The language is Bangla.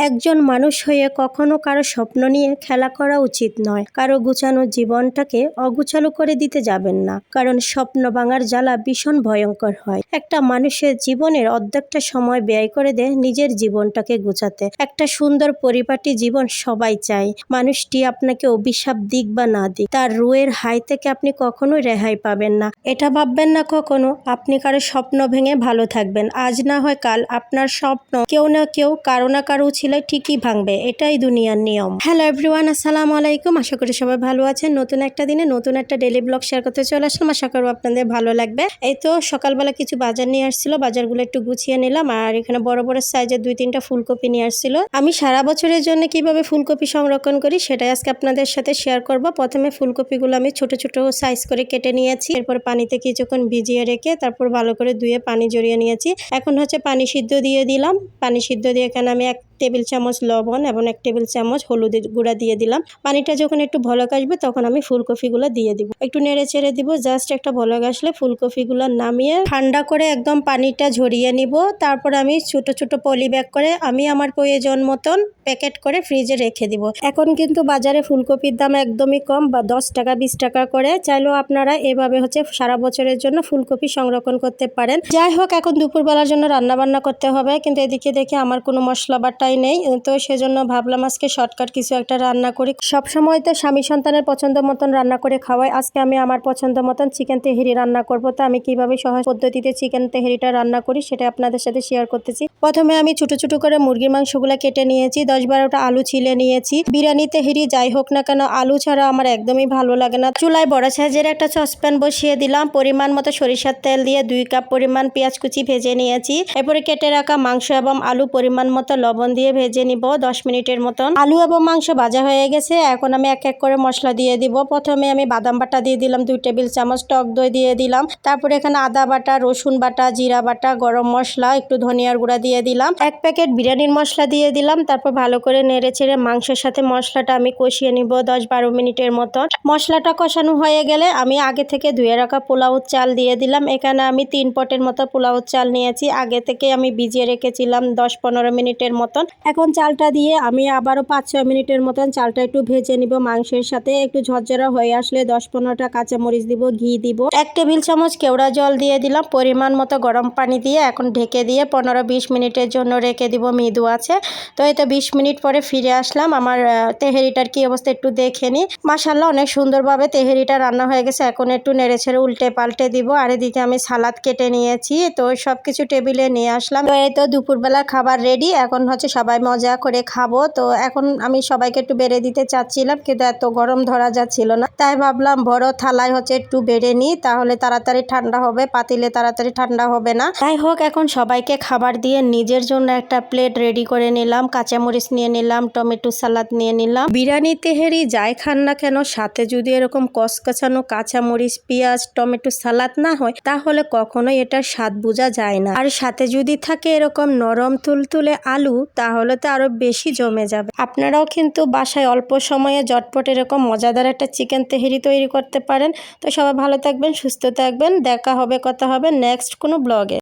একজন মানুষ হয়ে কখনো কারও স্বপ্ন নিয়ে খেলা করা উচিত নয়। কারও গুছানো জীবনটাকে অগুছালো করে দিতে যাবেন না। কারণ স্বপ্ন ভাঙার জ্বালা ভীষণ ভয়ঙ্কর হয়। একটা মানুষের জীবনের অর্ধেকটা সময় ব্যয় করে দেয় নিজের জীবনটাকে গুছাতে। একটা সুন্দর পরিপাটি জীবন সবাই চায়। মানুষটি আপনাকে অভিশাপ দিক বা না দিক, তার রুয়ের হাই থেকে আপনি কখনোই রেহাই পাবেন না। এটা ভাববেন না কখনো, আপনি কারও স্বপ্ন ভেঙে ভালো থাকবেন। আজ না হয় কাল আপনার স্বপ্ন কেউ না কেউ কারও না কারও ছিল ঠিকই ভাঙবে, এটাই দুনিয়ার নিয়ম। হ্যালো এভরিওয়ান আসসালামু আলাইকুম। আশা করি সবাই ভালো আছেন। নতুন একটা দিনে নতুন একটা ডেলি ব্লগ শেয়ার করতে চলে আসলাম। আশা করব আপনাদের ভালো লাগবে। এই তো সকালবেলা কিছু বাজার নিয়ে আসছিল, বাজারগুলো একটু গুছিয়ে নিলাম। আর এখানে বড় বড় সাইজের দুই তিনটা ফুলকপি নিয়ে আসছিল। আমি সারা বছরের জন্য কীভাবে ফুলকপি সংরক্ষণ করি, সেটাই আজকে আপনাদের সাথে শেয়ার করব। প্রথমে ফুলকপিগুলো আমি ছোট ছোট সাইজ করে কেটে নিয়েছি। এরপর পানিতে কিছুক্ষণ ভিজিয়ে রেখে তারপর ভালো করে ধুয়ে পানি জড়িয়ে নিয়েছি। এখন হচ্ছে পানি সিদ্ধ দিয়ে দিলাম। পানি সিদ্ধ দিয়ে এখানে আমি এক টেবিল চামচ লবণ এবং এক টেবিল চামচ হলুদের গুঁড়া দিয়ে দিলাম। পানিটা যখন একটু ভলক আসবে তখন আমি ফুলকপিগুলো দিয়ে দিব। একটু নেড়ে চেড়ে দিব, জাস্ট একটা ভলক আসলে ফুলকপিগুলো নামিয়ে ঠান্ডা করে একদম পানিটা ঝরিয়ে নিব। তারপর আমি ছোট ছোট পলি ব্যাগ করে আমি আমার প্রয়োজন মতন প্যাকেট করে ফ্রিজে রেখে দিব। এখন কিন্তু বাজারে ফুলকপির দাম একদমই কম, বা দশ টাকা, বিশ টাকা করে। চাইলেও আপনারা এভাবে হচ্ছে সারা বছরের জন্য ফুলকপি সংরক্ষণ করতে পারেন। যাই হোক, এখন দুপুরবেলার জন্য রান্না বান্না করতে হবে, কিন্তু এদিকে দেখে আমার কোনো মশলা বাটাই নেই। তো সেজন্য ভাবলাম আজকে শর্টকাট কিছু একটা রান্না করি। সব সময় তো স্বামী সন্তানের পছন্দ মতন রান্না করে খাওয়াই। আজকে আমি আমার পছন্দ মতন চিকেন তেহেরি রান্না করব। তো আমি কীভাবে সহজ পদ্ধতিতে চিকেন তেহেরিটা রান্না করি সেটা আপনাদের সাথে শেয়ার করতেছি। প্রথমে আমি ছোট ছোট করে মুরগির মাংসগুলো কেটে নিয়েছি। দশ বারোটা আলু ছিলে নিয়েছি। বিরিয়ানি তেহেরি যাই হোক না কেন, আলু ছাড়া আমার একদমই ভালো লাগে না। চুলায় বড় সাইজের একটা সসপ্যান বসিয়ে দিলাম। পরিমাণ মতো সরিষার তেল দিয়ে দুই কাপ পরিমাণ পেঁয়াজ কুচি ভেজে নিয়েছি। এরপরে কেটে রাখা মাংস এবং আলু পরিমাণ মতো লবণ দিয়ে ভেজে নিব দশ মিনিটের মতন। আলু এবং মাংস ভাজা হয়ে গেছে। এখন আমি এক এক করে মশলা দিয়ে দিব। প্রথমে আমি বাদাম বাটা দিয়ে দিলাম, দুই টেবিল চামচ টক দই দিয়ে দিলাম। তারপরে এখানে আদা বাটা, রসুন বাটা, জিরা বাটা, গরম মশলা, একটু ধনিয়ার গুঁড়া দিয়ে দিলাম। এক প্যাকেট বিরিয়ানির মশলা দিয়ে দিলাম। তারপর ভালো করে নেড়ে চেড়ে মাংসের সাথে মশলাটা আমি কষিয়ে নিব দশ বারো মিনিটের মতন। মশলাটা কষানো হয়ে গেলে আমি আগে থেকে ধুয়ে রাখা পোলাও চাল দিয়ে দিলাম। এখানে আমি তিন পটের মতো পোলাও চাল নিয়েছি। আগে থেকে আমি ভিজিয়ে রেখেছিলাম দশ পনেরো মিনিটের মতন। এখন চালটা দিয়ে আমি আবারও পাঁচ, ছয় মিনিটের মতন চালটা একটু ভেজে নিব মাংসের সাথে। একটু ঝরঝরা হয়ে আসলে দশ পনেরোটা কাঁচামরিচ দিব, ঘি দিব। এক টেবিল চামচ কেওড়া জল দিয়ে দিলাম, পরিমাণ মতো গরম পানি দিয়ে এখন ঢেকে দিয়ে পনেরো বিশ মিনিটের জন্য রেখে দিব মৃদু আছে। তো এই তো বিশ মিনিট পরে ফিরে আসলাম। আমার তেহেরিটার কি অবস্থা একটু দেখে নিই মাসাল্লাহ অনেক সুন্দরভাবে তেহেরিটা রান্না হয়ে গেছে। এখন একটু নেড়ে ছেড়ে উল্টে পাল্টে দিব। আর এদিকে আমি সালাদ কেটে নিয়েছি। তো সব কিছু টেবিলে নিয়ে আসলাম। তো এই তো দুপুরবেলা খাবার রেডি। এখন হচ্ছে সবাই মজা করে খাব। তো এখন আমি সবাইকে একটু বেড়ে দিতে চাচ্ছিলাম, কিন্তু এত গরম ধরা যাচ্ছিল না। তাই ভাবলাম বড় থালায় হচ্ছে একটু বেড়ে নিই, তাহলে তাড়াতাড়ি ঠান্ডা হবে, পাতিলে তাড়াতাড়ি ঠান্ডা হবে না। যাই হোক, এখন সবাইকে খাবার দিয়ে নিজের জন্য একটা প্লেট রেডি করে নিলাম, কাঁচামরিচ নিয়ে নিলাম, টমেটো সালাদ নিয়ে নিলাম। বিরিয়ানি তেহেরি যাই খান না কেন, সাথে যদি এরকম কচকচানো কাঁচামরিচ, পেঁয়াজ, টমেটো সালাদ না হয়, তাহলে কখনোই এটার স্বাদ বোঝা যায় না। আর সাথে যদি থাকে এরকম নরম তুলতুলে আলু তাহলে তো আরও বেশি জমে যাবে। আপনারাও কিন্তু বাসায় অল্প সময়ে জটপট এরকম মজাদার একটা চিকেন তেহেরি তৈরি করতে পারেন। তো সবাই ভালো থাকবেন, সুস্থ থাকবেন। দেখা হবে, কথা হবে নেক্সট কোনো ব্লগে